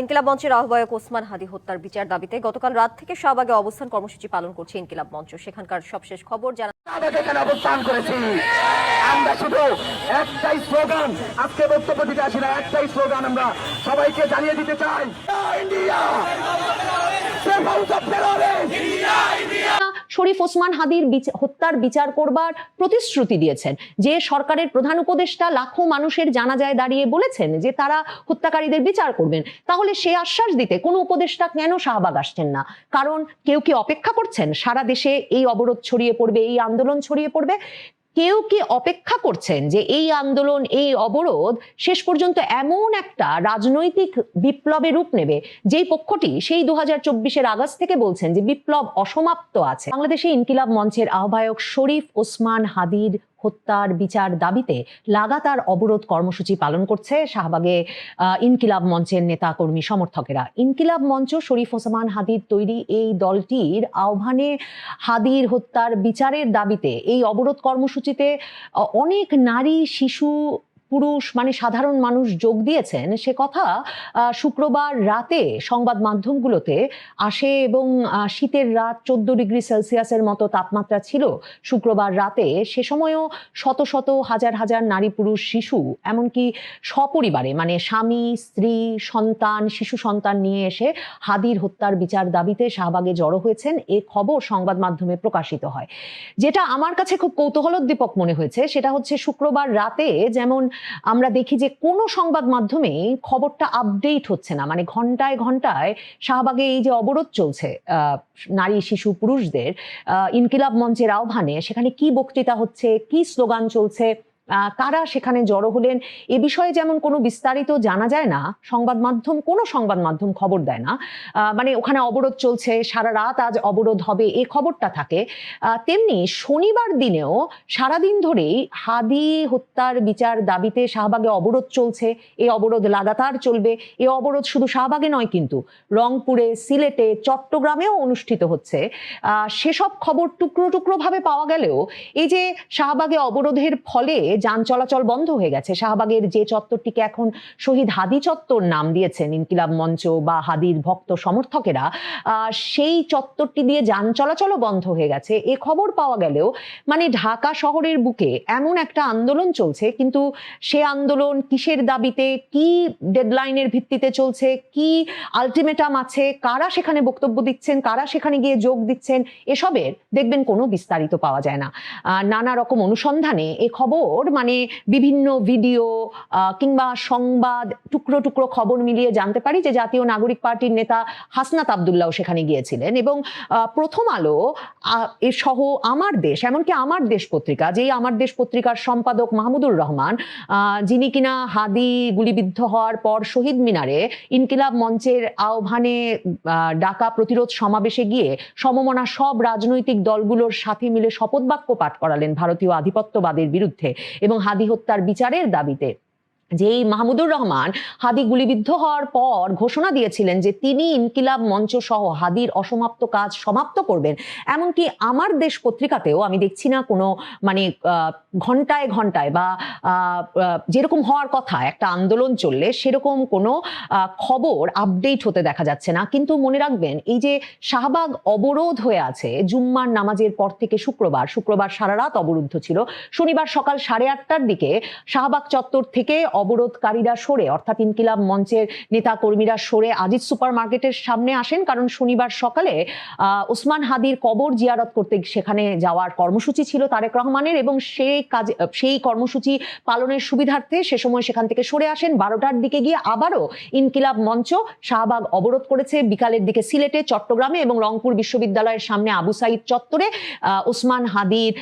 ইনকিলাব মঞ্চের আহ্বায়ক ওসমান হাদি হত্যার বিচার দাবিতে গতকাল রাত থেকে শাহবাগে অবস্থান কর্মসূচি পালন করছে ইনকিলাব মঞ্চ। সেখানকার সবশেষ খবর জানা এখানে অবস্থান করেছি। আমরা শুধু একটাই স্লোগান আজকে বক্তব্য দিতে আসি না একটাই স্লোগান আমরা সবাইকে জানিয়ে দিতে চাই। ইন্ডিয়া! শরীফ ওসমান হাদির হত্যার বিচার করবার প্রতিশ্রুতি দিয়েছেন। যে সরকারের প্রধান উপদেষ্টা লাখো মানুষের জানাজায় দাঁড়িয়ে বলেছেন যে তারা হত্যাকারীদের বিচার করবেন, তাহলে সে আশ্বাস দিতে কোনো উপদেষ্টা কেন শাহবাগ আসছেন না? কারণ কেউ কি অপেক্ষা করছেন? সারা দেশে এই অবরোধ ছড়িয়ে পড়বে, এই আন্দোলন ছড়িয়ে পড়বে? কেউ কি অপেক্ষা করছেন যে এই আন্দোলন, এই অবরোধ শেষ পর্যন্ত এমন একটা রাজনৈতিক বিপ্লবে রূপ নেবে? যেই পক্ষটি সেই দু হাজার আগস্ট থেকে বলছেন যে বিপ্লব অসমাপ্ত আছে। বাংলাদেশে ইনকিলাব মঞ্চের আহ্বায়ক শরীফ ওসমান হাদির হত্যার বিচার দাবিতে লাগাতার অবরোধ কর্মসূচি পালন করছে শাহবাগে ইনকিলাব মঞ্চের নেতা কর্মী সমর্থকেরা। ইনকিলাব মঞ্চ শরীফ ওসমান হাদির তৈরি এই দলটির আহ্বানে হাদির হত্যার বিচারের দাবিতে এই অবরোধ কর্মসূচিতে অনেক নারী, শিশু পুরুষ মানে সাধারণ মানুষ যোগ দিয়েছেন, সে কথা শুক্রবার রাতে সংবাদ মাধ্যমগুলোতে আসে এবং শীতের রাত চোদ্দ ডিগ্রি সেলসিয়াসের মতো তাপমাত্রা ছিল শুক্রবার রাতে। সে সময়ও শত শত হাজার হাজার নারী পুরুষ শিশু, এমনকি সপরিবারে মানে স্বামী, স্ত্রী, সন্তান, শিশু সন্তান নিয়ে এসে হাদির হত্যার বিচার দাবিতে শাহবাগে জড়ো হয়েছেন। এ খবর সংবাদ মাধ্যমে প্রকাশিত হয়। যেটা আমার কাছে খুব কৌতূহলোদ্দীপক মনে হয়েছে, সেটা হচ্ছে শুক্রবার রাতে যেমন আমরা দেখি যে কোনো সংবাদ মাধ্যমে খবরটা আপডেট হচ্ছে না। মানে ঘন্টায় ঘন্টায় শাহবাগে এই যে অবরোধ চলছে নারী, শিশু, পুরুষদের ইনকিলাব মঞ্চের আহ্বানে সেখানে কি বক্তৃতা হচ্ছে, কি স্লোগান চলছে? কারা সেখানে জড়ো হলেন। এ বিষয়ে যেমন কোনো বিস্তারিত জানা যায় না, সংবাদ মাধ্যম, কোনো সংবাদ মাধ্যম খবর দেয় না। মানে ওখানে অবরোধ চলছে, সারা রাত আজ অবরোধ হবে, এ খবরটা থাকে। তেমনি শনিবার দিনেও সারাদিন ধরেই হাদি হত্যার বিচার দাবিতে শাহবাগে অবরোধ চলছে। এ অবরোধ লাগাতার চলবে। এ অবরোধ শুধু শাহবাগে নয় কিন্তু রংপুরে, সিলেটে, চট্টগ্রামেও অনুষ্ঠিত হচ্ছে। সেসব খবর টুকরো টুকরো ভাবে পাওয়া গেলেও এই যে শাহবাগে অবরোধের ফলে যান চলাচল বন্ধ হয়ে গেছে। শাহবাগের যে চত্বরটিকে এখন শহীদ হাদি চত্বর নাম দিয়েছেন ইনকিলাব মঞ্চ বা হাদির ভক্ত সমর্থকেরা সেই চত্বরটি দিয়ে যান চলাচলও বন্ধ হয়ে গেছে। এ খবর পাওয়া গেলেও মানে ঢাকা শহরের বুকে এমন একটা আন্দোলন চলছে, কিন্তু সে আন্দোলন কিসের দাবিতে, কি ডেডলাইনের ভিত্তিতে চলছে, কি আলটিমেটাম আছে, কারা সেখানে বক্তব্য দিচ্ছেন, কারা সেখানে গিয়ে যোগ দিচ্ছেন, এসবের দেখবেন কোনো বিস্তারিত পাওয়া যায় না। নানা রকম অনুসন্ধানে এ খবর মানে বিভিন্ন ভিডিও কিংবা সংবাদ টুকরো টুকরো খবর মিলিয়ে জানতে পারি যে জাতীয় নাগরিক পার্টির নেতা হাসনাত আবদুল্লাহ সেখানে গিয়েছিলেন এবং প্রথম আলো সহ আমার দেশ এমনকি আমার দেশ পত্রিকা যেই আমার দেশ পত্রিকার সম্পাদক মাহমুদুর রহমান যিনি কিনা হাদি গুলিবিদ্ধ হওয়ার পর শহীদ মিনারে ইনকিলাব মঞ্চের আহ্বানে আহ, ডাকা প্রতিরোধ সমাবেশে গিয়ে সমমনা সব রাজনৈতিক দলগুলোর সাথে মিলে শপথ বাক্য পাঠ করালেন ভারতীয় আধিপত্যবাদের বিরুদ্ধে। এবং হাদি হত্যার বিচারের দাবিতে যেই মাহমুদুর রহমান হাদি গুলিবিদ্ধ হওয়ার পর ঘোষণা দিয়েছিলেন যে তিনি ইনকিলাব মঞ্চ সহ হাদির অসমাপ্ত কাজ সমাপ্ত করবেন। এমনকি আমার দেশ পত্রিকাতেও আমি দেখছি না কোনো মানে ঘন্টায় ঘন্টায় বা যেরকম হওয়ার কথা একটা আন্দোলন চললে সেরকম কোনো খবর আপডেট হতে দেখা যাচ্ছে না। কিন্তু মনে রাখবেন, এই যে শাহবাগ অবরোধ হয়ে আছে, জুম্মার নামাজের পর থেকে শুক্রবার শুক্রবার সারা রাত অবরুদ্ধ ছিল। শনিবার সকাল সাড়ে আটটার দিকে শাহবাগ চত্বর থেকে অবরোধকারীরা সরে, অর্থাৎ ইনকিলাব মঞ্চের নেতা কর্মীরা সরে আজিজ সুপার মার্কেটের সামনে আসেন, কারণ শনিবার সকালে ওসমান হাদির কবর জিয়ারত করতে সেখানে যাওয়ার কর্মসূচি ছিল তারেক রহমানের এবং সেই কাজ, সেই কর্মসূচি পালনের সুবিধার্থে সে সময় সেখান থেকে সরে আসেন। বারোটার দিকে গিয়ে আবারও ইনকিলাব মঞ্চ শাহবাগ অবরোধ করেছে। বিকালের দিকে সিলেটে, চট্টগ্রামে এবং রংপুর বিশ্ববিদ্যালয়ের সামনে আবু সাইদ চত্বরে ওসমান হাদির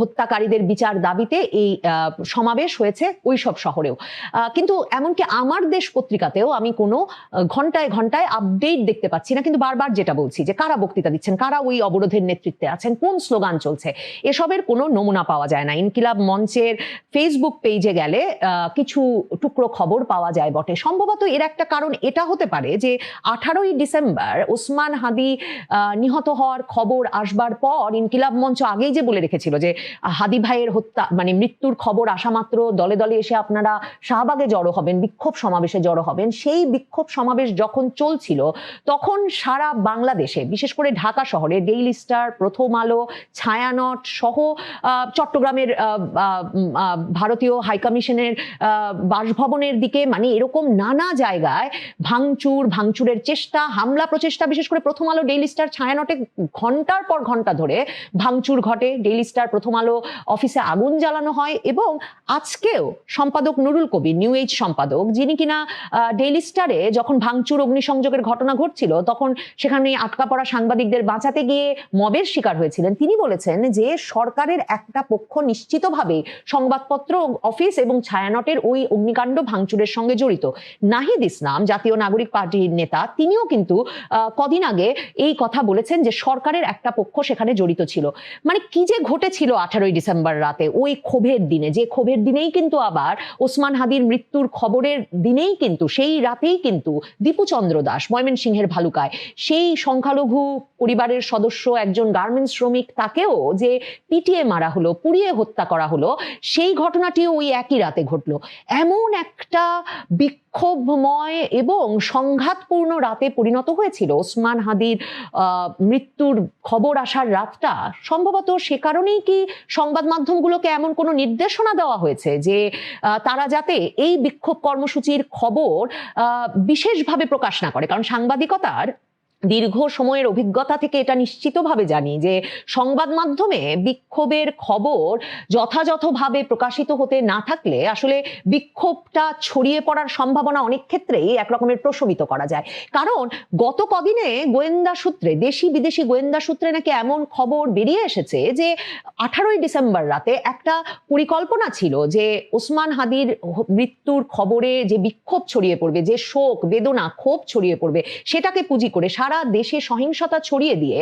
হত্যাকারীদের বিচার দাবিতে এই সমাবেশ হয়েছে ওই সব শহরেও। কিন্তু এমনকি আমার দেশ পত্রিকাতেও আমি কোনো ঘন্টায় ঘন্টায় আপডেট দেখতে পাচ্ছি না। কিন্তু বারবার যেটা বলছি যে, কারা বক্তৃতা দিচ্ছেন? কারা ওই অবরোধের নেতৃত্বে আছেন? কোন স্লোগান চলছে? এসবের কোনো নমুনা পাওয়া যায় না। ইনকিলাব মঞ্চের ফেসবুক পেজে গেলে কিছু টুকরো খবর পাওয়া যায় বটে। সম্ভবত এর একটা কারণ এটা হতে পারে যে, আঠারোই ডিসেম্বর ওসমান হাদি নিহত হওয়ার খবর আসবার পর ইনকিলাব মঞ্চ আগেই যে বলে রেখেছিল যে, হাদি ভাইয়ের হত্যা মানে মৃত্যুর খবর আসা মাত্র, দলে দলে এসে আপনারা শাহবাগে জড়ো হবেন, বিক্ষোভ সমাবেশে জড়ো হবেন, সেই বিক্ষোভ সমাবেশ যখন চলছিল, তখন সারা বাংলাদেশে, বিশেষ করে ঢাকা শহরে ডেইলি স্টার প্রথম আলো, ছায়ানট সহ চট্টগ্রামের ভারতীয় হাইকমিশনের বাসভবনের দিকে মানে এরকম নানা জায়গায় ভাঙচুর, ভাঙচুরের চেষ্টা, হামলা প্রচেষ্টা, বিশেষ করে প্রথম আলো ডেইলি স্টার ছায়ানটে ঘণ্টার পর ঘণ্টা ধরে ভাঙচুর ঘটে। ডেইলি স্টার প্রথম আলো অফিসে আগুন জ্বালানো হয় এবং আজকেও সম্পাদক নুরুল কবির নিউ এজ সম্পাদক, যিনি কিনা ডেইলি স্টারে যখন ভাঙচুর, অগ্নিসংযোগের ঘটনা ঘটছিল, তখন সেখানে আটকা পড়া সাংবাদিকদের বাঁচাতে গিয়ে মবের শিকার হয়েছিলেন। তিনি বলেছেন যে, সরকারের একটা পক্ষ নিশ্চিতভাবে সংবাদপত্র, অফিস এবং ছায়ানটের ওই অগ্নিকাণ্ড ভাঙচুরের সঙ্গে জড়িত। নাহিদ ইসলাম, জাতীয় নাগরিক পার্টির নেতা, তিনিও কিন্তু কদিন আগে এই কথা বলেছেন যে, সরকারের একটা পক্ষ সেখানে জড়িত ছিল। মানে কি যে ঘটেছিল আঠারোই ডিসেম্বর রাতে, ওই ক্ষোভের দিনে, যে ক্ষোভের দিনেই কিন্তু আবার ওসমান হাদির মৃত্যুর খবরের দিনেই কিন্তু, সেই রাতেই কিন্তু দীপুচন্দ্র দাস, ময়মনসিংহের ভালুকায়, সেই সংখ্যালঘু পরিবারের সদস্য, একজন গার্মেন্টস শ্রমিক, তাকেও যে পিটিয়ে মারা হলো, পুড়িয়ে হত্যা করা হলো, সেই ঘটনাটিও ওই একই রাতে ঘটলো। এমন একটা বিক্ষোভময় এবং সংঘাতপূর্ণ রাতে পরিণত হয়েছিল। ওসমান হাদির মৃত্যুর খবর আসার রাতটা সম্ভবত সে কারণেই কি সংবাদ মাধ্যমগুলোকে এমন কোনো নির্দেশনা দেওয়া হয়েছে যে তারা যাতে এই বিক্ষোভ কর্মসূচির খবর বিশেষভাবে প্রকাশ না করে? কারণ সাংবাদিকতার দীর্ঘ সময়ের অভিজ্ঞতা থেকে এটা নিশ্চিতভাবে জানি যে সংবাদ মাধ্যমে বিক্ষোভের খবর যথাযথভাবে প্রকাশিত হতে না থাকলে আসলে বিক্ষোভটা ছড়িয়ে পড়ার সম্ভাবনা অনেক ক্ষেত্রেই একরকমের প্রশমিত করা যায়। কারণ গত কদিনে গোয়েন্দা সূত্রে, দেশি বিদেশি গোয়েন্দা সূত্রে নাকি এমন খবর বেরিয়ে এসেছে যে আঠারোই ডিসেম্বর রাতে একটা পরিকল্পনা ছিল যে ওসমান হাদির মৃত্যুর খবরে যে বিক্ষোভ ছড়িয়ে পড়বে, যে শোক, বেদনা, ক্ষোভ ছড়িয়ে পড়বে, সেটাকে পুঁজি করে সারা দেশে সহিংসতা ছড়িয়ে দিয়ে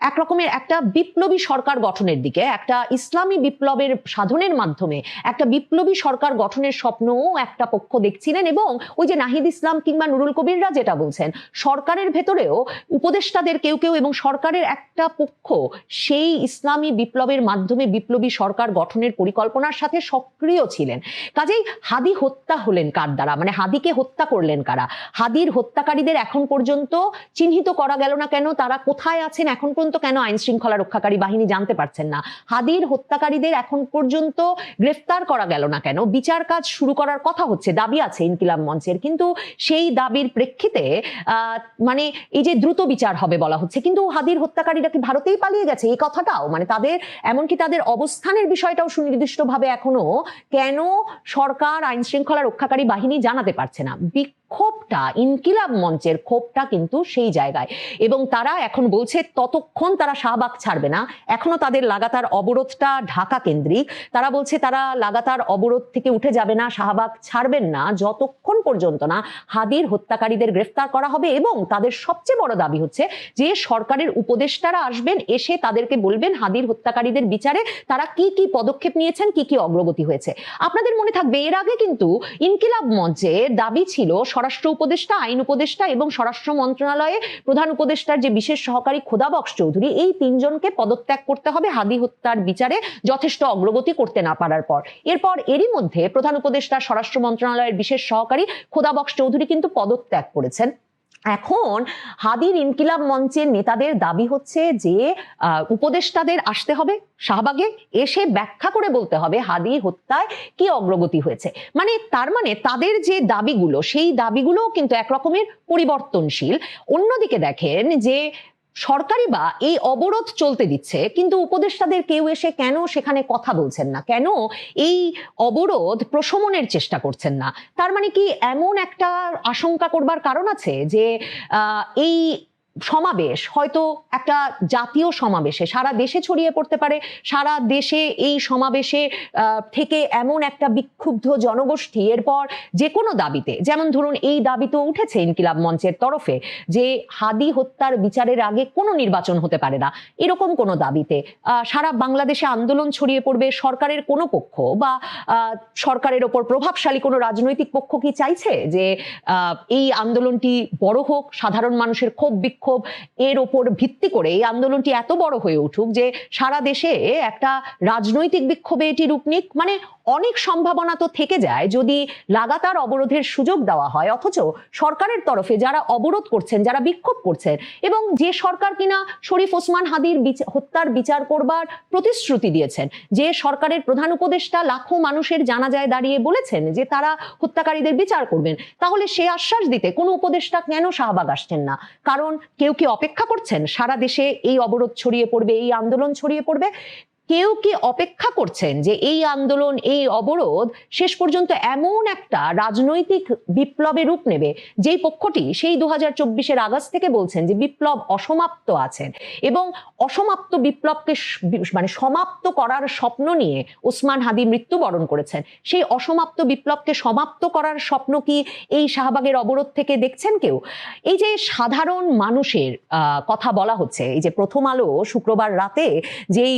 একরকমের একটা বিপ্লবী সরকার গঠনের দিকে, একটা ইসলামী বিপ্লবের সাধনের মাধ্যমে একটা বিপ্লবী সরকার গঠনের স্বপ্নও একটা পক্ষ দেখছিলেন এবং ওই যে নাহিদ ইসলাম কিংবা নুরুল কবিররা যেটা বলছেন, সরকারের ভেতরেও উপদেষ্টাদের কেউ কেউ এবং সরকারের একটা পক্ষ সেই ইসলামী বিপ্লবের মাধ্যমে বিপ্লবী সরকার গঠনের পরিকল্পনার সাথে সক্রিয় ছিলেন। কাজেই হাদি হত্যা হলেন কার দ্বারা? মানে হাদিকে হত্যা করলেন কারা? হাদির হত্যাকারীদের এখন পর্যন্ত চিহ্নিত করা গেল না কেন? তারা কোথায় আছেন? এখন পর্যন্ত কেন আইন শৃঙ্খলা রক্ষাকারী বাহিনী জানতে পারছেন না? হাদির হত্যাকারীদের এখন পর্যন্ত গ্রেফতার করা গেল না কেন? বিচার কাজ শুরু করার কথা হচ্ছে, দাবি আছে ইনকিলাব মঞ্চের, কিন্তু সেই দাবির প্রেক্ষিতে মানে এই যে দ্রুত বিচার হবে বলা হচ্ছে, কিন্তু হাদির হত্যাকারীরা কি ভারতেই পালিয়ে গেছে? এই কথাটাও মানে তাদের, এমনকি তাদের অবস্থানের বিষয়টাও সুনির্দিষ্টভাবে এখনও কেন সরকার আইন শৃঙ্খলা রক্ষাকারী বাহিনী জানাতে পারছে না? বিক্ষোভটা ইনকিলাব মঞ্চের ক্ষোভটা কিন্তু সেই জায়গায়। এবং তারা এখন বলছে, ততক্ষণ তারা শাহবাগ ছাড়বে না। এখনও তাদের লাগাতার অবরোধটা ঢাকা কেন্দ্রিক। তারা বলছে, তারা লাগাতার অবরোধ থেকে উঠে যাবে না, শাহবাগ ছাড়বেন না। যতক্ষণ পর্যন্ত না হাদির হত্যাকারীদের গ্রেফতার করা হবে এবং তাদের সবচেয়ে বড় দাবি হচ্ছে যে সরকারের উপদেষ্টারা আসবেন, এসে তাদেরকে বলবেন হাদির হত্যাকারীদের বিচারে তারা কি কি পদক্ষেপ নিয়েছেন, কি কি অগ্রগতি হয়েছে। আপনাদের মনে থাকবে, এর আগে কিন্তু ইনকিলাব মঞ্চে দাবি ছিল স্বরাষ্ট্র উপদেষ্টা, আইন উপদেষ্টা এবং স্বরাষ্ট্র মন্ত্রণালয়ে প্রধান উপদেষ্টার যে বিশেষ সহকারী খোদা বক্স চৌধুরী, এই তিনজনকে পদত্যাগ করতে হবে। হাদি হত্যার বিচারে যথেষ্ট অগ্রগতি করতে না পারার পর। এরপর এরই মধ্যে প্রধান উপদেষ্টা, স্বরাষ্ট্র মন্ত্রণালয়ের বিশেষ সহকারী খোদা বক্স চৌধুরী কিন্তু পদত্যাগ করেছেন। এখন হাদির ইনকিলাব মঞ্চের নেতাদের দাবি হচ্ছে যে উপদেষ্টাদের আসতে হবে শাহবাগে, এসে ব্যাখ্যা করে বলতে হবে হাদি হত্যায় কি অগ্রগতি হয়েছে। মানে তার মানে তাদের যে দাবিগুলো, সেই দাবিগুলো কিন্তু একরকমের পরিবর্তনশীল। অন্যদিকে দেখেন যে সরকারি বা এই অবরোধ চলতে দিচ্ছে, কিন্তু উপদেষ্টাদের কেউ এসে কেন সেখানে কথা বলছেন না? কেন এই অবরোধ প্রশমনের চেষ্টা করছেন না? তার মানে কি এমন একটা আশঙ্কা করবার কারণ আছে যে এই সমাবেশ, হয়তো একটা জাতীয় সমাবেশে, সারা দেশে ছড়িয়ে পড়তে পারে, সারা দেশে এই সমাবেশে থেকে এমন একটা বিক্ষুব্ধ জনগোষ্ঠী, এরপর যে কোনো দাবিতে, যেমন ধরুন এই দাবি তো উঠেছে ইনকিলাব মঞ্চের তরফে, যে হাদি হত্যার বিচারের আগে কোনো নির্বাচন হতে পারে না, এরকম কোনো দাবিতে সারা বাংলাদেশে আন্দোলন ছড়িয়ে পড়বে সরকারের কোনো পক্ষ বা সরকারের ওপর প্রভাবশালী কোনো রাজনৈতিক পক্ষ কি চাইছে যে এই আন্দোলনটি বড় হোক, সাধারণ মানুষের ক্ষোভ বিক্ষোভ বিক্ষোভ এর ওপর ভিত্তি করে এই আন্দোলনটি এত বড় হয়ে উঠুক যে সারা দেশে একটা রাজনৈতিক বিক্ষোভে এটি রূপ নিক মানে অনেক সম্ভাবনা তো থেকে যায় যদি লাগাতার অবরোধের সুযোগ দেওয়া হয়, অথচ সরকারের তরফে যারা অবরোধ করছেন, যারা বিক্ষোভ করছেন এবং যে সরকার কিনা শরীফ ওসমান হাদির হত্যার বিচার করবার প্রতিশ্রুতি দিয়েছেন, যে সরকারের প্রধান উপদেষ্টা লাখো মানুষের জানাজায় দাঁড়িয়ে বলেছেন যে তারা হত্যাকারীদের বিচার করবেন, তাহলে সে আশ্বাস দিতে কোনো উপদেষ্টা কেন শাহবাগ আসছেন না? কারণ কেউ কি অপেক্ষা করছেন? সারা দেশে এই অবরোধ ছড়িয়ে পড়বে, এই আন্দোলন ছড়িয়ে পড়বে? কেউ কি অপেক্ষা করছেন যে এই আন্দোলন, এই অবরোধ শেষ পর্যন্ত এমন একটা রাজনৈতিক বিপ্লবে রূপ নেবে? যেই পক্ষটি সেই দু হাজার চব্বিশের আগস্ট থেকে বলছেন যে বিপ্লব অসমাপ্ত আছেন এবং অসমাপ্ত বিপ্লবকে মানে সমাপ্ত করার স্বপ্ন নিয়ে ওসমান হাদি মৃত্যুবরণ করেছেন। সেই অসমাপ্ত বিপ্লবকে সমাপ্ত করার স্বপ্ন কি এই শাহবাগের অবরোধ থেকে দেখছেন কেউ? এই যে সাধারণ মানুষের কথা বলা হচ্ছে, এই যে প্রথম আলো শুক্রবার রাতে যেই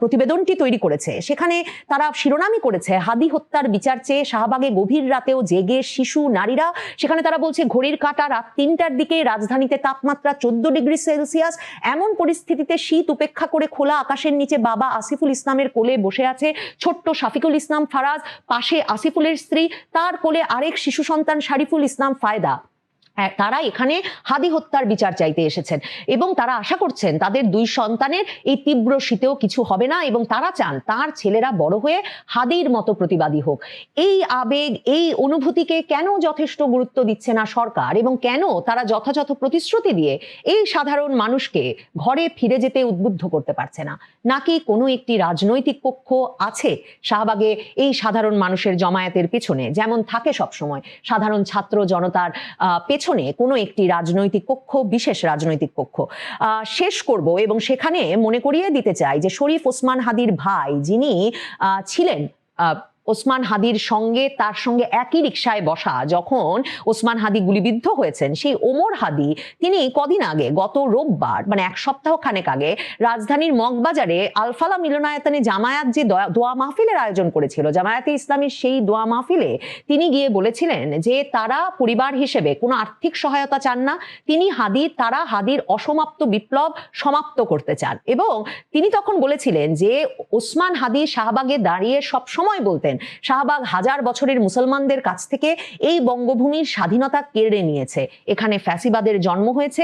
প্রতিবেদনটি তৈরি করেছে। সেখানে তারা শিরোনামই করেছে, হাদি হত্যার বিচার চেয়ে শাহবাগে গভীর রাতেও জেগে শিশু, নারীরা। সেখানে তারা বলছে, ঘড়ির কাঁটা রাত তিনটার দিকে, রাজধানীতে তাপমাত্রা চোদ্দ ডিগ্রি সেলসিয়াস। এমন পরিস্থিতিতে শীত উপেক্ষা করে খোলা আকাশের নিচে বাবা আসিফুল ইসলামের কোলে বসে আছে ছোট্ট শাফিকুল ইসলাম ফারাজ, পাশে আসিফুলের স্ত্রী, তার কোলে আরেক শিশু সন্তান শারিফুল ইসলাম ফায়দা। তারা এখানে হাদি হত্যার বিচার চাইতে এসেছেন এবং তারা আশা করছেন তাদের দুই সন্তানের এই তীব্র শীতেও কিছু হবে না এবং তারা চান তার ছেলেরা বড় হয়ে হাদির মতো প্রতিবাদী হোক। এই আবেগ এই অনুভূতিকে কেন যথেষ্ট গুরুত্ব দিচ্ছে না সরকার এবং কেন তারা যথাযথ প্রতিশ্রুতি দিয়ে এই সাধারণ মানুষকে ঘরে ফিরে যেতে উদ্বুদ্ধ করতে পারছে না? নাকি কোনো একটি রাজনৈতিক পক্ষ আছে শাহবাগে এই সাধারণ মানুষের জমায়েতের পেছনে? যেমন থাকে সবসময় সাধারণ ছাত্র জনতার আহ, পেছনে কোনো একটি রাজনৈতিক কক্ষ, বিশেষ রাজনৈতিক কক্ষ। শেষ করব এবং সেখানে মনে করিয়ে দিতে চাই যে শরীফ ওসমান হাদির ভাই যিনি ছিলেন ওসমান হাদির সঙ্গে, তার সঙ্গে একই রিকশায় বসা যখন ওসমান হাদি গুলিবিদ্ধ হয়েছেন, সেই ওমর হাদি, তিনি কদিন আগে, গত রোববার মানে এক সপ্তাহ খানেক আগে, রাজধানীর মগবাজারে আলফালা মিলনায়তনে জামায়াত যে দোয়া মাহফিলের আয়োজন করেছিল, জামায়াতে ইসলামীর সেই দোয়া মাহফিলে তিনি গিয়ে বলেছিলেন যে, তারা পরিবার হিসেবে কোনো আর্থিক সহায়তা চান না, তিনি হাদির তারা হাদির অসমাপ্ত বিপ্লব সমাপ্ত করতে চান। এবং তিনি তখন বলেছিলেন যে, ওসমান হাদি শাহবাগে দাঁড়িয়ে সব সময় বলতেন শাহবাগ হাজার বছরের মুসলমানদের কাছ থেকে এই বঙ্গভূমির স্বাধীনতা কেড়ে নিয়েছে। এখানে ফ্যাসিবাদের জন্ম হয়েছে।